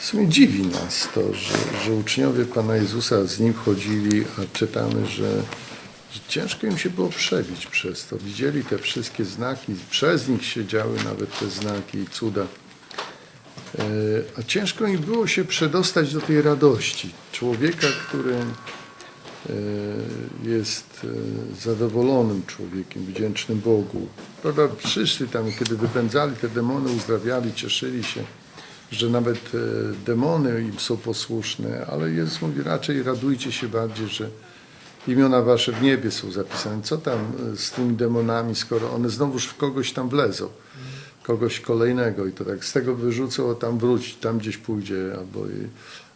W sumie dziwi nas to, że, że uczniowie Pana Jezusa z Nim chodzili, a czytamy, że, że ciężko im się było przebić przez to. Widzieli te wszystkie znaki, przez nich się działy nawet te znaki i cuda. E, A ciężko im było się przedostać do tej radości. Człowieka, który e, jest e, zadowolonym człowiekiem, wdzięcznym Bogu. Prawda, przyszli tam, kiedy wypędzali te demony, uzdrawiali, cieszyli się, że nawet e, demony im są posłuszne, ale Jezus mówi raczej radujcie się bardziej, że imiona wasze w niebie są zapisane. Co tam e, z tymi demonami, skoro one znowuż w kogoś tam wlezą, kogoś kolejnego i to tak z tego wyrzucą, a tam wróci, tam gdzieś pójdzie, albo i,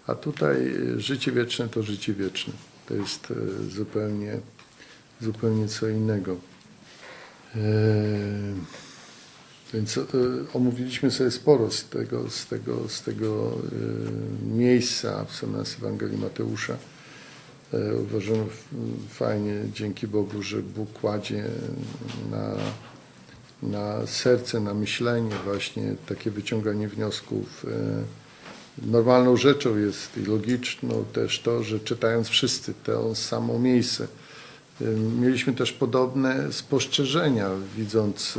a tutaj e, życie wieczne to życie wieczne. To jest zupełnie, zupełnie co innego. Więc e, omówiliśmy sobie sporo z tego, z tego, z tego e, miejsca w nas Ewangelii Mateusza. E, Uważam fajnie, dzięki Bogu, że Bóg kładzie na, na serce, na myślenie właśnie takie wyciąganie wniosków. Normalną rzeczą jest i logiczną też to, że czytając wszyscy to samo miejsce, mieliśmy też podobne spostrzeżenia, widząc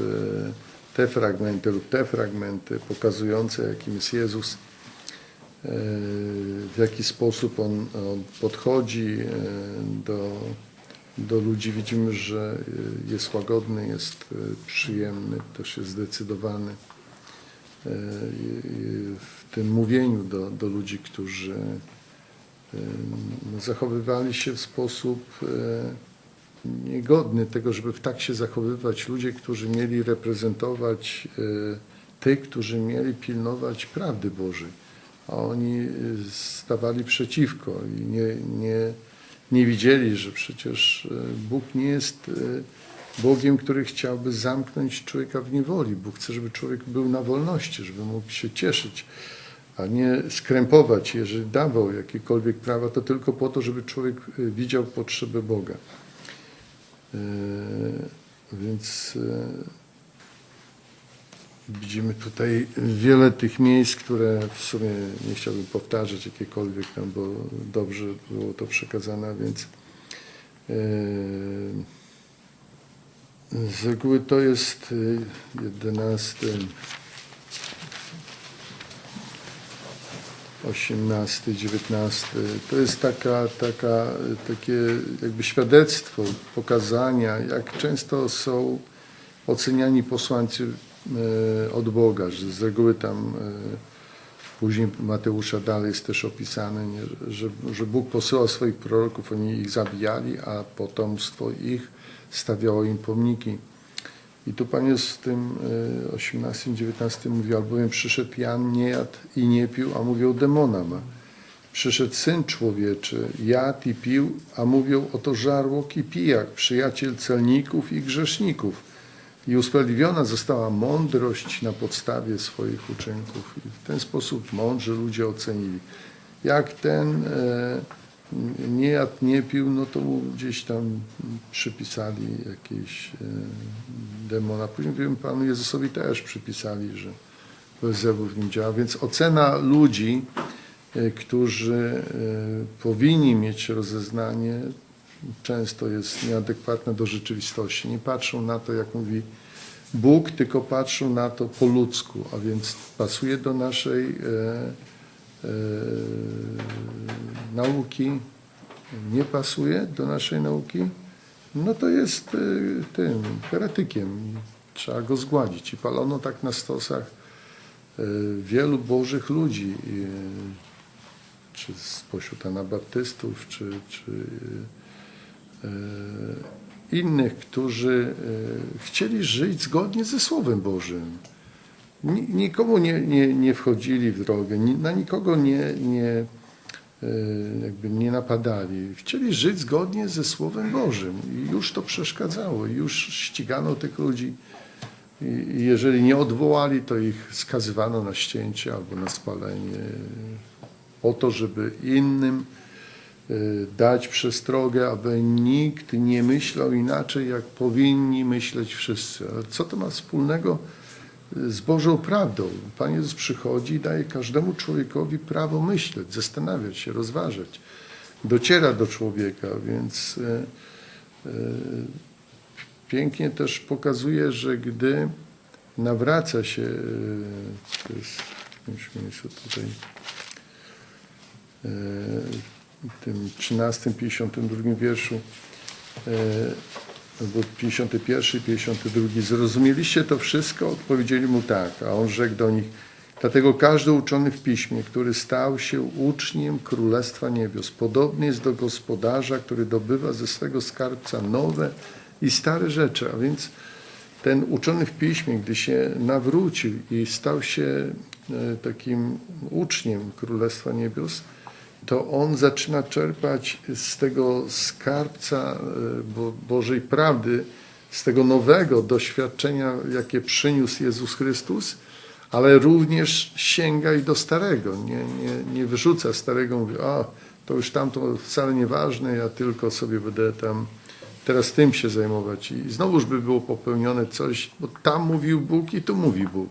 te fragmenty lub te fragmenty pokazujące, jakim jest Jezus, e, w jaki sposób on, on podchodzi e, do, do ludzi. Widzimy, że e, jest łagodny, jest przyjemny, też jest zdecydowany w tym mówieniu do, do ludzi, którzy zachowywali się w sposób niegodny tego, żeby tak się zachowywać ludzie, którzy mieli reprezentować e, tych, którzy mieli pilnować prawdy Bożej, a oni e, stawali przeciwko i nie, nie, nie widzieli, że przecież e, Bóg nie jest Bogiem, który chciałby zamknąć człowieka w niewoli. Bóg chce, żeby człowiek był na wolności, żeby mógł się cieszyć, a nie skrępować. Jeżeli dawał jakiekolwiek prawa, to tylko po to, żeby człowiek widział potrzeby Boga. E, Więc e, widzimy tutaj wiele tych miejsc, które w sumie nie chciałbym powtarzać jakiekolwiek tam, bo dobrze było to przekazane, więc e, z reguły to jest jedenasty, osiemnasty, dziewiętnasty. To jest taka, taka, takie jakby świadectwo pokazania, jak często są oceniani posłańcy e, od Boga, że z reguły tam e, Później Mateusza dalej jest też opisane, nie, że, że Bóg posyłał swoich proroków, oni ich zabijali, a potomstwo ich stawiało im pomniki. I tu Pan jest w tym e, 18-19 mówi, albowiem przyszedł Jan, nie jadł i nie pił, a mówią demona ma. Przyszedł Syn Człowieczy, jadł i pił, a mówią oto żarłok i pijak, przyjaciel celników i grzeszników. I usprawiedliwiona została mądrość na podstawie swoich uczynków. I w ten sposób mądrzy ludzie ocenili. Jak ten e, nie jadł, nie pił, no to mu gdzieś tam przypisali jakieś e, demona. Później wiem, Panu Jezusowi też przypisali, że Belzebub w nim działa. Więc ocena ludzi, e, którzy e, powinni mieć rozeznanie, często jest nieadekwatna do rzeczywistości. Nie patrzą na to, jak mówi Bóg, tylko patrzą na to po ludzku, a więc pasuje do naszej nauki, nie pasuje do naszej nauki, no to jest e, tym heretykiem. Trzeba go zgładzić. I palono tak na stosach e, wielu bożych ludzi, e, czy spośród anabaptystów, czy, czy e, innych, którzy e, chcieli żyć zgodnie ze Słowem Bożym. Ni- Nikomu nie, nie, nie wchodzili w drogę, na nikogo nie, nie, e, jakby nie napadali. Chcieli żyć zgodnie ze Słowem Bożym i już to przeszkadzało, już ścigano tych ludzi. I jeżeli nie odwołali, to ich skazywano na ścięcie albo na spalenie po to, żeby innym y, dać przestrogę, aby nikt nie myślał inaczej, jak powinni myśleć wszyscy. Ale co to ma wspólnego z Bożą prawdą. Pan Jezus przychodzi i daje każdemu człowiekowi prawo myśleć, zastanawiać się, rozważać. Dociera do człowieka, więc e, e, pięknie też pokazuje, że gdy nawraca się, e, to jest w jakimś miejscu tutaj, w tym 13, 52 wierszu, albo 51, 52. Zrozumieliście to wszystko? Odpowiedzieli mu tak, a on rzekł do nich, dlatego każdy uczony w piśmie, który stał się uczniem Królestwa Niebios, podobny jest do gospodarza, który dobywa ze swego skarbca nowe i stare rzeczy, a więc ten uczony w piśmie, gdy się nawrócił i stał się e, takim uczniem Królestwa Niebios, to on zaczyna czerpać z tego skarbca e, Bo- Bożej prawdy, z tego nowego doświadczenia, jakie przyniósł Jezus Chrystus, ale również sięga i do starego. Nie, nie, nie wyrzuca starego, mówi, a to już tamto wcale nieważne, ja tylko sobie będę tam teraz tym się zajmować. I znowuż by było popełnione coś, bo tam mówił Bóg i tu mówi Bóg.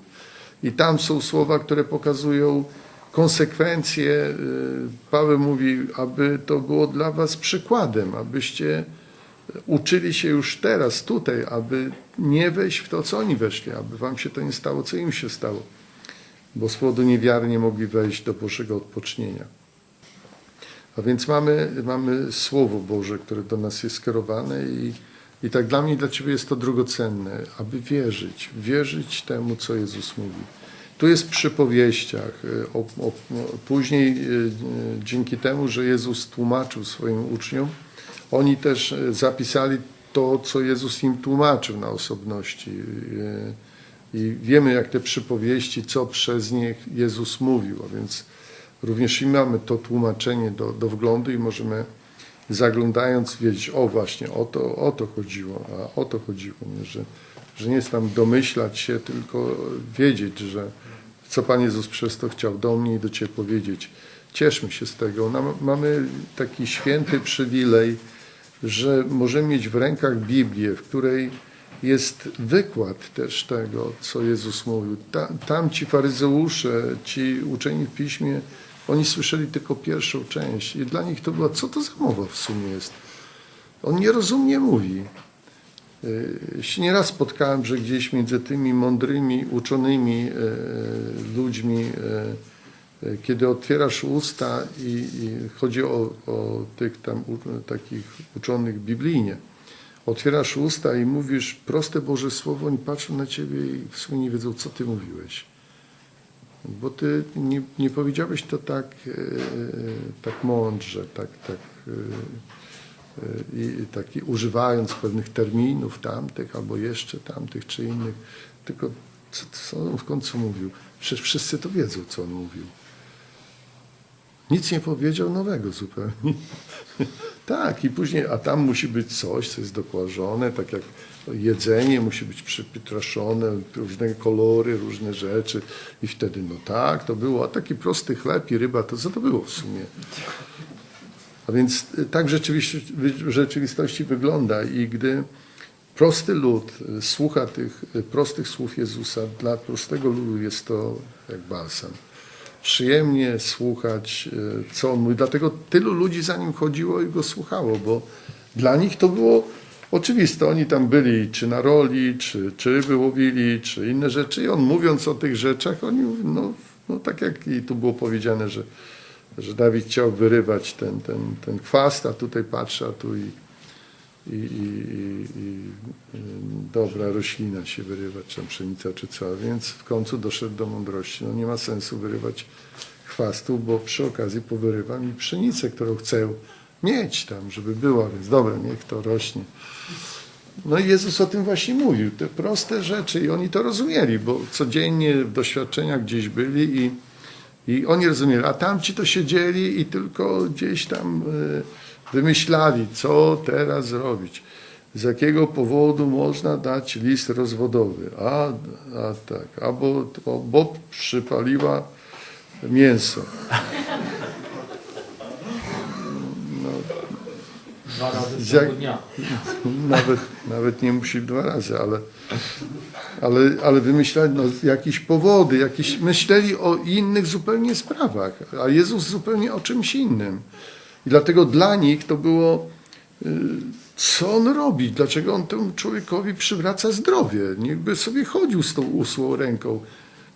I tam są słowa, które pokazują konsekwencje. Y, Paweł mówi, aby to było dla was przykładem, abyście uczyli się już teraz, tutaj, aby nie wejść w to, co oni weszli, aby wam się to nie stało, co im się stało. Bo z powodu niewiary nie mogli wejść do Bożego odpocznienia. A więc mamy, mamy Słowo Boże, które do nas jest skierowane i, i tak dla mnie i dla Ciebie jest to drogocenne, aby wierzyć, wierzyć temu, co Jezus mówi. Tu jest w przypowieściach. y, O, o, później y, y, dzięki temu, że Jezus tłumaczył swoim uczniom, oni też zapisali to, co Jezus im tłumaczył na osobności. I wiemy, jak te przypowieści, co przez nie Jezus mówił, a więc również i mamy to tłumaczenie do, do wglądu i możemy zaglądając wiedzieć, o właśnie, o to, o to chodziło, a o to chodziło, nie? Że, że nie jest tam domyślać się, tylko wiedzieć, że co Pan Jezus przez to chciał do mnie i do Ciebie powiedzieć. Cieszmy się z tego. Mamy taki święty przywilej, że możemy mieć w rękach Biblię, w której jest wykład też tego, co Jezus mówił. Ta, tam ci faryzeusze, ci uczeni w piśmie, oni słyszeli tylko pierwszą część i dla nich to była, co to za mowa w sumie jest. On nierozumnie mówi. Y, Się nieraz spotkałem, że gdzieś między tymi mądrymi, uczonymi e, ludźmi, e, kiedy otwierasz usta i, i chodzi o, o tych tam takich uczonych biblijnie, otwierasz usta i mówisz proste Boże Słowo, oni patrzą na ciebie i w sumie nie wiedzą, co ty mówiłeś. Bo ty nie, nie powiedziałeś to tak, e, tak mądrze, tak, tak e, e, i taki używając pewnych terminów tamtych, albo jeszcze tamtych czy innych, tylko co, co on w końcu mówił? Przecież wszyscy to wiedzą, co on mówił. Nic nie powiedział nowego zupełnie. tak, i później, a tam musi być coś, co jest dokłażone, tak jak jedzenie musi być przypitraszone, różne kolory, różne rzeczy. I wtedy, no tak, to było, a taki prosty chleb i ryba, to co to było w sumie? A więc y, tak w rzeczywistości wygląda i gdy prosty lud y, słucha tych y, prostych słów Jezusa, dla prostego ludu jest to jak balsam. Przyjemnie słuchać, y, co on mówi. Dlatego tylu ludzi za nim chodziło i go słuchało, bo dla nich to było oczywiste. Oni tam byli czy na roli, czy, czy ryby czy inne rzeczy. I on mówiąc o tych rzeczach, oni, no, no tak jak i tu było powiedziane, że że Dawid chciał wyrywać ten, ten, ten chwast, a tutaj patrzy, a tu i, i, i, i, dobra roślina się wyrywa, czy pszenica, czy co, więc w końcu doszedł do mądrości. No nie ma sensu wyrywać chwastu, bo przy okazji powyrywam i pszenicę, którą chcę mieć tam, żeby była, więc dobra, niech to rośnie. No i Jezus o tym właśnie mówił, te proste rzeczy i oni to rozumieli, bo codziennie w doświadczeniach gdzieś byli i i oni rozumieli, a tamci to siedzieli i tylko gdzieś tam e, wymyślali, co teraz zrobić. Z jakiego powodu można dać list rozwodowy? A, a tak, albo Bob przypaliła mięso. No, Dwa razy w ciągu dnia. Nawet, nawet nie musi dwa razy, ale, ale, ale wymyślali no, jakieś powody, jakieś, myśleli o innych zupełnie sprawach, a Jezus zupełnie o czymś innym. I dlatego dla nich to było, y, co on robi, dlaczego on temu człowiekowi przywraca zdrowie. Niechby sobie chodził z tą usłą ręką.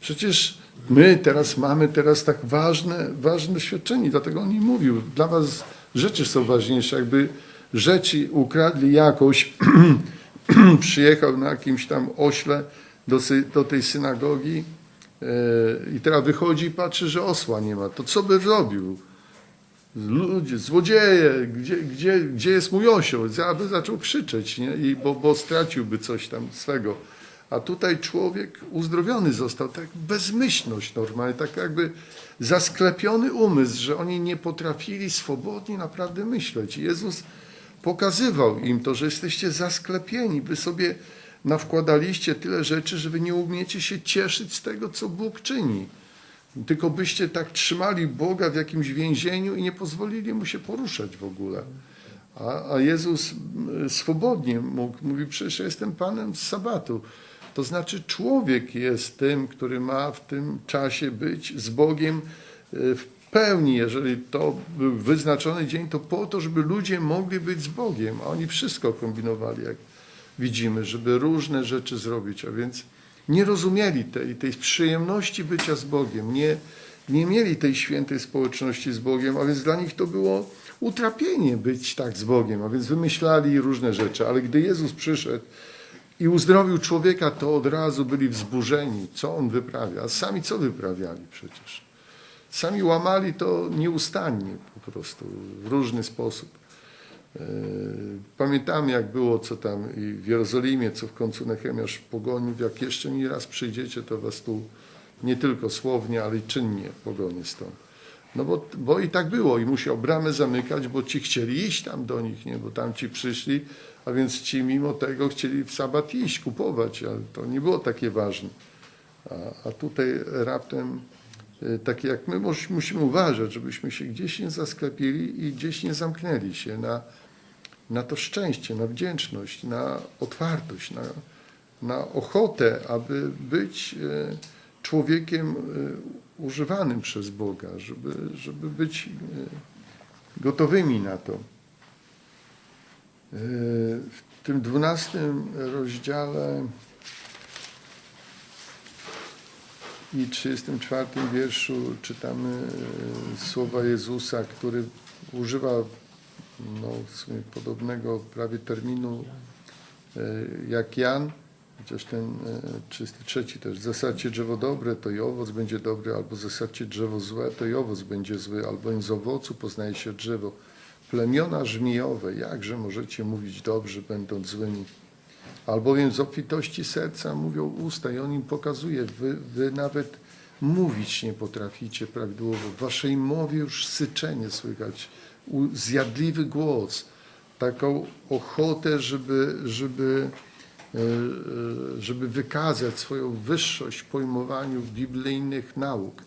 Przecież my teraz mamy teraz tak ważne, ważne doświadczenie, dlatego on im mówił, dla was rzeczy są ważniejsze, jakby rzeczy ukradli jakoś, przyjechał na jakimś tam ośle do, do tej synagogi e, i teraz wychodzi i patrzy, że osła nie ma. To co by zrobił? Ludzie, złodzieje, gdzie, gdzie, gdzie jest mój osioł? Ja by zaczął krzyczeć, nie? I bo, bo straciłby coś tam swego. A tutaj człowiek uzdrowiony został, tak bezmyślność normalnie, tak jakby zasklepiony umysł, że oni nie potrafili swobodnie naprawdę myśleć. Jezus pokazywał im to, że jesteście zasklepieni, wy sobie nawkładaliście tyle rzeczy, że wy nie umiecie się cieszyć z tego, co Bóg czyni. Tylko byście tak trzymali Boga w jakimś więzieniu i nie pozwolili mu się poruszać w ogóle. A, a Jezus mm, swobodnie mógł, mówi, przecież ja jestem Panem z sabatu. To znaczy człowiek jest tym, który ma w tym czasie być z Bogiem y, w pełni. Jeżeli to był wyznaczony dzień, to po to, żeby ludzie mogli być z Bogiem. A oni wszystko kombinowali, jak widzimy, żeby różne rzeczy zrobić. A więc nie rozumieli tej, tej przyjemności bycia z Bogiem, nie, nie mieli tej świętej społeczności z Bogiem, a więc dla nich to było utrapienie być tak z Bogiem, a więc wymyślali różne rzeczy. Ale gdy Jezus przyszedł i uzdrowił człowieka, to od razu byli wzburzeni, co on wyprawia. A sami co wyprawiali przecież? Sami łamali to nieustannie po prostu, w różny sposób. E, Pamiętamy, jak było, co tam w Jerozolimie, co w końcu Nechemiasz pogonił. Jak jeszcze mi raz przyjdziecie, to was tu nie tylko słownie, ale i czynnie pogonię stąd. No bo, bo i tak było i musiał bramę zamykać, bo ci chcieli iść tam do nich, nie? bo tam ci przyszli, a więc ci mimo tego chcieli w sabat iść, kupować, ale to nie było takie ważne. A, a tutaj raptem, y, takie jak my mus- musimy uważać, żebyśmy się gdzieś nie zasklepili i gdzieś nie zamknęli się na, na to szczęście, na wdzięczność, na otwartość, na, na ochotę, aby być e, człowiekiem e, używanym przez Boga, żeby, żeby być e, gotowymi na to. W tym dwunastym rozdziale i 34 wierszu czytamy słowa Jezusa, który używa no, podobnego prawie terminu e, jak Jan, chociaż ten e, 33 też. Zasadźcie drzewo dobre, to i owoc będzie dobry, albo zasadźcie drzewo złe, to i owoc będzie zły, albowiem z owocu poznaje się drzewo. Plemiona żmijowe, jakże możecie mówić dobrze, będąc złymi? Albowiem z obfitości serca mówią usta i on im pokazuje, wy, wy nawet mówić nie potraficie prawidłowo. W waszej mowie już syczenie słychać, zjadliwy głos, taką ochotę, żeby, żeby, e, e, żeby wykazać swoją wyższość w pojmowaniu biblijnych nauk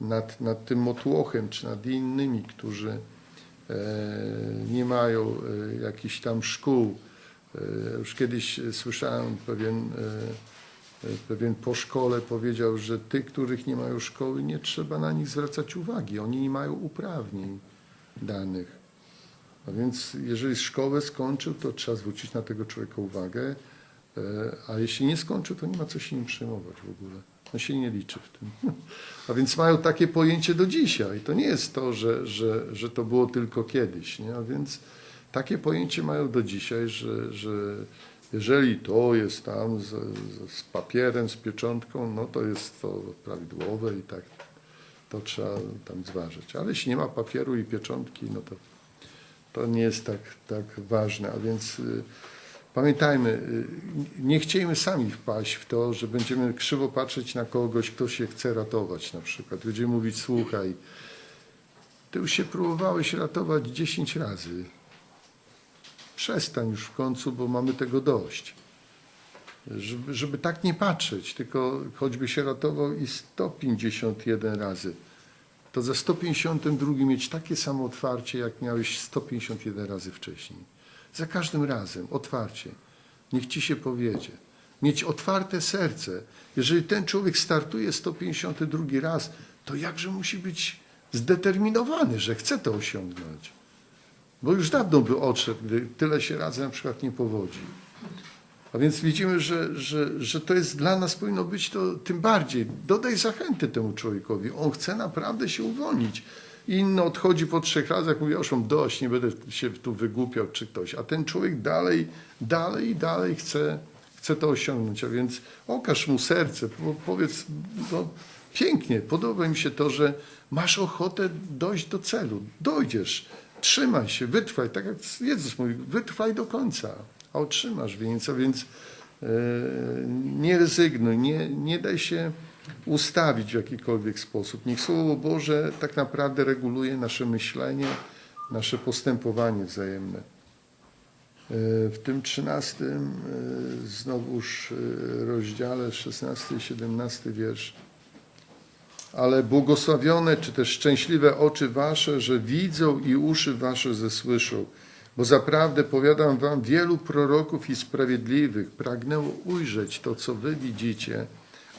nad, nad tym motłochem, czy nad innymi, którzy e, nie mają jakichś tam szkół. Już kiedyś słyszałem pewien, pewien po szkole powiedział, że tych, których nie mają szkoły, nie trzeba na nich zwracać uwagi. Oni nie mają uprawnień danych. A więc jeżeli szkołę skończył, to trzeba zwrócić na tego człowieka uwagę, e, a jeśli nie skończył, to nie ma co się nim przejmować w ogóle. On się nie liczy w tym. A więc mają takie pojęcie do dzisiaj. To nie jest to, że, że, że to było tylko kiedyś. Nie? A więc takie pojęcie mają do dzisiaj, że, że jeżeli to jest tam z, z papierem, z pieczątką, no to jest to prawidłowe i tak to trzeba tam zważyć. Ale jeśli nie ma papieru i pieczątki, no to to nie jest tak, tak ważne. A więc y, pamiętajmy, y, nie chciejmy sami wpaść w to, że będziemy krzywo patrzeć na kogoś, kto się chce ratować na przykład. Będziemy mówić, słuchaj, ty już się próbowałeś ratować 10 razy. Przestań już w końcu, bo mamy tego dość. Żeby, żeby tak nie patrzeć, tylko choćby się ratował i 151 razy to za 152 mieć takie samo otwarcie, jak miałeś 151 razy wcześniej. Za każdym razem otwarcie. Niech ci się powiedzie. Mieć otwarte serce. Jeżeli ten człowiek startuje 152 raz, to jakże musi być zdeterminowany, że chce to osiągnąć. Bo już dawno by odszedł, gdy tyle się razy na przykład nie powodzi. A więc widzimy, że, że, że to jest dla nas powinno być to tym bardziej. Dodaj zachęty temu człowiekowi. On chce naprawdę się uwolnić. Inny odchodzi po trzech razach, mówi, mam dość, nie będę się tu wygłupiał czy ktoś. A ten człowiek dalej, dalej i dalej chce, chce to osiągnąć. A więc okaż mu serce, po- powiedz, no, pięknie, podoba mi się to, że masz ochotę dojść do celu. Dojdziesz, trzymaj się, wytrwaj, tak jak Jezus mówi, wytrwaj do końca, a otrzymasz więc, a więc e, nie rezygnuj, nie, nie daj się ustawić w jakikolwiek sposób. Niech Słowo Boże tak naprawdę reguluje nasze myślenie, nasze postępowanie wzajemne. E, W tym trzynastym e, znowuż rozdziale, 16 i 17 wiersz. Ale błogosławione, czy też szczęśliwe oczy wasze, że widzą i uszy wasze zesłyszą. Bo zaprawdę powiadam wam, wielu proroków i sprawiedliwych pragnęło ujrzeć to, co wy widzicie,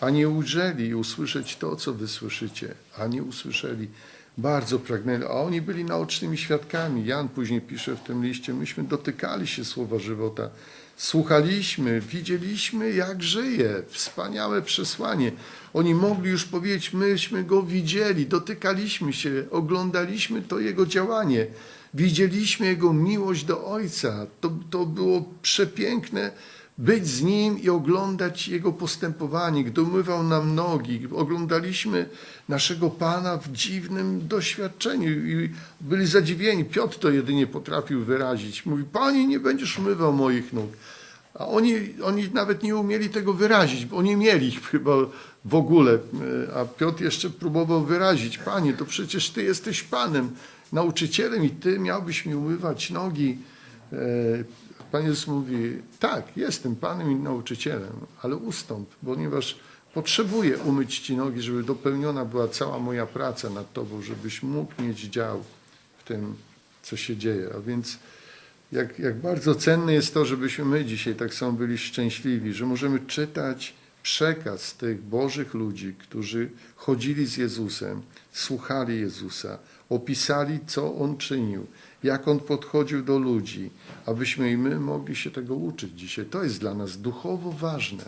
a nie ujrzeli i usłyszeć to, co wy słyszycie, a nie usłyszeli. Bardzo pragnęli, a oni byli naocznymi świadkami. Jan później pisze w tym liście, myśmy dotykali się słowa żywota, słuchaliśmy, widzieliśmy, jak żyje. Wspaniałe przesłanie. Oni mogli już powiedzieć, myśmy go widzieli, dotykaliśmy się, oglądaliśmy to jego działanie. Widzieliśmy Jego miłość do Ojca. To, to było przepiękne być z Nim i oglądać Jego postępowanie, gdy umywał nam nogi. Oglądaliśmy naszego Pana w dziwnym doświadczeniu i byli zadziwieni. Piotr to jedynie potrafił wyrazić. Mówi, Panie, nie będziesz umywał moich nóg. A oni, oni nawet nie umieli tego wyrazić, bo nie mieli chyba w ogóle. A Piotr jeszcze próbował wyrazić, Panie, to przecież Ty jesteś Panem, nauczycielem i Ty miałbyś mi umywać nogi. Pan Jezus mówi, tak, jestem Panem i nauczycielem, ale ustąp, ponieważ potrzebuję umyć Ci nogi, żeby dopełniona była cała moja praca nad Tobą, żebyś mógł mieć dział w tym, co się dzieje. A więc jak, jak bardzo cenne jest to, żebyśmy my dzisiaj tak samo byli szczęśliwi, że możemy czytać przekaz tych Bożych ludzi, którzy chodzili z Jezusem, słuchali Jezusa, opisali, co On czynił, jak On podchodził do ludzi, abyśmy i my mogli się tego uczyć dzisiaj. To jest dla nas duchowo ważne,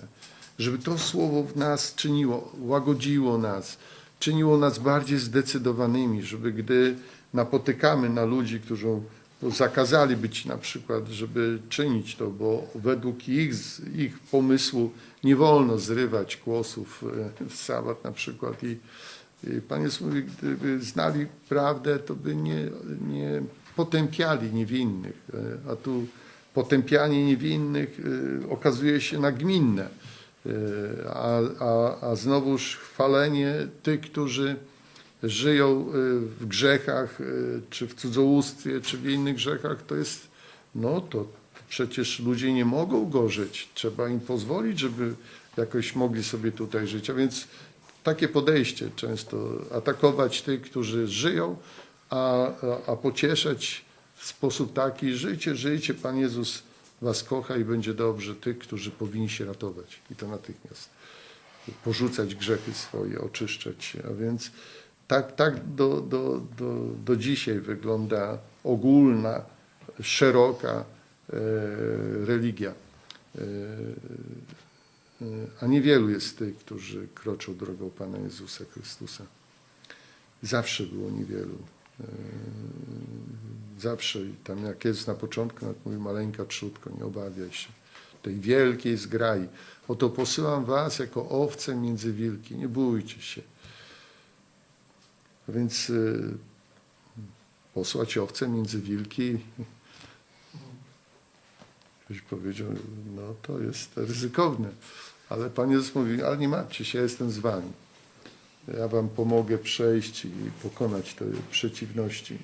żeby to słowo w nas czyniło, łagodziło nas, czyniło nas bardziej zdecydowanymi, żeby gdy napotykamy na ludzi, którzy zakazali być na przykład, żeby czynić to, bo według ich, ich pomysłu nie wolno zrywać kłosów e, w sabat na przykład. I Pan Jezus mówi, gdyby znali prawdę, to by nie, nie potępiali niewinnych. e, A tu potępianie niewinnych e, okazuje się nagminne. E, A, a, a znowuż chwalenie tych, którzy żyją w grzechach, czy w cudzołóstwie, czy w innych grzechach, to jest, no to przecież ludzie nie mogą gorzeć. Trzeba im pozwolić, żeby jakoś mogli sobie tutaj żyć. A więc takie podejście często, atakować tych, którzy żyją, a, a, pocieszać w sposób taki, żyjcie, żyjcie, Pan Jezus was kocha i będzie dobrze tych, którzy powinni się ratować. I to natychmiast porzucać grzechy swoje, oczyszczać się. A więc tak, tak do, do, do, do dzisiaj wygląda ogólna, szeroka e, religia. E, e, a niewielu jest tych, którzy kroczą drogą Pana Jezusa Chrystusa. Zawsze było niewielu. E, zawsze, tam jak jest na początku, jak mówi maleńka trzutko, nie obawiaj się tej wielkiej zgrai. Oto posyłam was jako owce między wilki, nie bójcie się. Więc y, posłać owce między wilki, ktoś powiedział, no to jest ryzykowne. Ale Pan Jezus mówi, ale nie martwcie się, ja jestem z wami. Ja wam pomogę przejść i pokonać te przeciwności.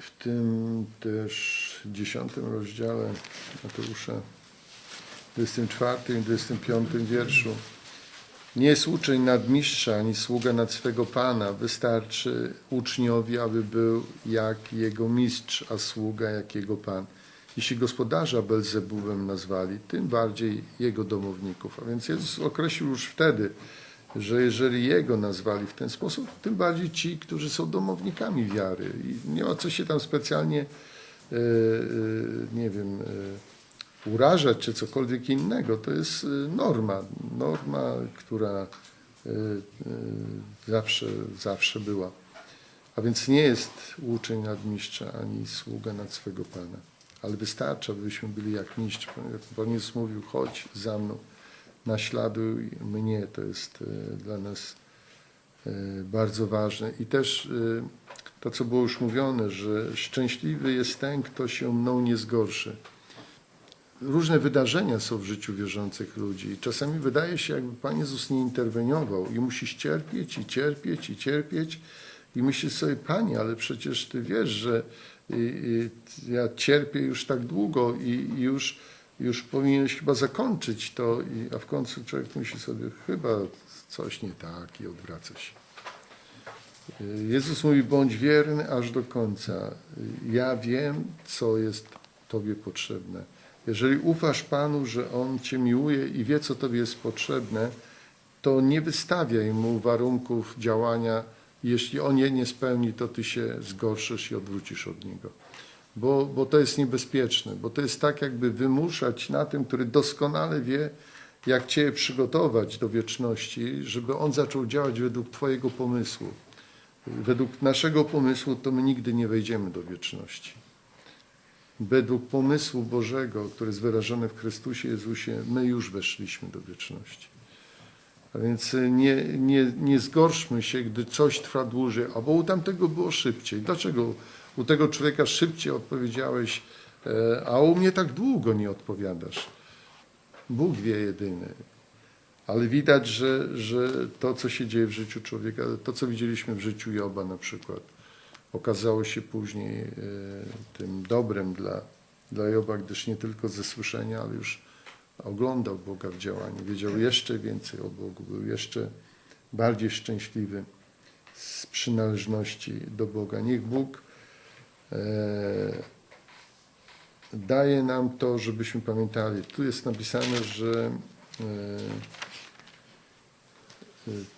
W tym też dziesiątym rozdziale Mateusza, 24 i 25 wierszu Nie jest uczeń nadmistrza, ani sługa nad swego pana. Wystarczy uczniowi, aby był jak jego mistrz, a sługa jak jego pan. Jeśli gospodarza Belzebubem nazwali, tym bardziej jego domowników. A więc Jezus określił już wtedy, że jeżeli jego nazwali w ten sposób, tym bardziej ci, którzy są domownikami wiary. I nie ma co się tam specjalnie, e, e, nie wiem, e, urażać czy cokolwiek innego. To jest norma, norma, która zawsze, zawsze była. A więc nie jest uczeń nadmistrza, ani sługa nad swego Pana. Ale wystarcza, abyśmy byli jak mistrz. Pan Jezus mówił, chodź za mną, naśladuj mnie. To jest e, dla nas e, bardzo ważne. I też e, to, co było już mówione, że szczęśliwy jest ten, kto się mną nie zgorszy. Różne wydarzenia są w życiu wierzących ludzi czasami wydaje się, jakby Pan Jezus nie interweniował i musisz cierpieć i cierpieć i cierpieć i myślisz sobie, Panie, ale przecież Ty wiesz, że i, i, ja cierpię już tak długo i już, już powinieneś chyba zakończyć to, i, a w końcu człowiek myśli sobie, chyba coś nie tak i odwraca się. Jezus mówi, bądź wierny aż do końca. Ja wiem, co jest Tobie potrzebne. Jeżeli ufasz Panu, że On Cię miłuje i wie, co Tobie jest potrzebne, to nie wystawiaj Mu warunków działania. Jeśli On je nie spełni, to Ty się zgorszysz i odwrócisz od Niego. Bo, bo to jest niebezpieczne, bo to jest tak, jakby wymuszać na tym, który doskonale wie, jak Cię przygotować do wieczności, żeby On zaczął działać według Twojego pomysłu. Według naszego pomysłu to my nigdy nie wejdziemy do wieczności. Według pomysłu Bożego, który jest wyrażony w Chrystusie Jezusie, my już weszliśmy do wieczności. A więc nie, nie, nie zgorszmy się, gdy coś trwa dłużej, a bo u tamtego było szybciej. Dlaczego u tego człowieka szybciej odpowiedziałeś, e, a u mnie tak długo nie odpowiadasz? Bóg wie jedyny. Ale widać, że, że to, co się dzieje w życiu człowieka, to, co widzieliśmy w życiu Joba na przykład, okazało się później e, tym dobrem dla, dla Joba, gdyż nie tylko ze słyszenia, ale już oglądał Boga w działaniu, wiedział jeszcze więcej o Bogu, był jeszcze bardziej szczęśliwy z przynależności do Boga. Niech Bóg daje nam to, żebyśmy pamiętali. Tu jest napisane, że e,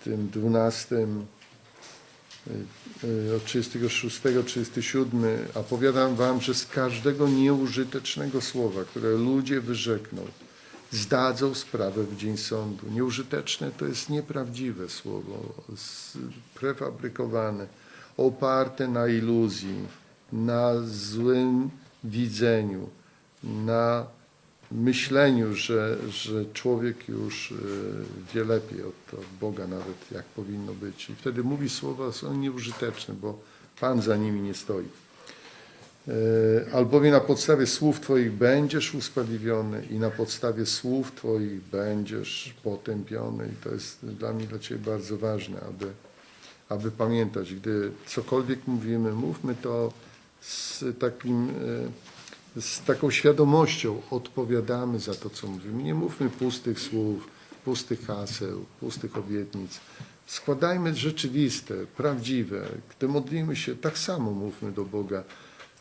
tym 12 e, od 36, 37, a powiadam wam, że z każdego nieużytecznego słowa, które ludzie wyrzekną, zdadzą sprawę w dzień sądu. Nieużyteczne to jest nieprawdziwe słowo, prefabrykowane, oparte na iluzji, na złym widzeniu, na myśleniu, że, że człowiek już y, wie lepiej od, Boga nawet, jak powinno być. I wtedy mówi słowa, są nieużyteczne, bo Pan za nimi nie stoi. E, Albowiem na podstawie słów Twoich będziesz usprawiedliwiony i na podstawie słów Twoich będziesz potępiony. I to jest dla mnie, dla Ciebie bardzo ważne, aby, aby pamiętać, gdy cokolwiek mówimy, mówmy to z takim, e, z taką świadomością, odpowiadamy za to, co mówimy. Nie mówmy pustych słów, pustych haseł, pustych obietnic. Składajmy rzeczywiste, prawdziwe. Gdy modlimy się, tak samo mówmy do Boga.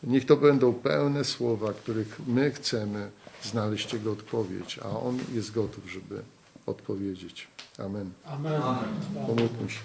Niech to będą pełne słowa, których my chcemy znaleźć Jego odpowiedź, a On jest gotów, żeby odpowiedzieć. Amen. Amen. Pomódlmy się.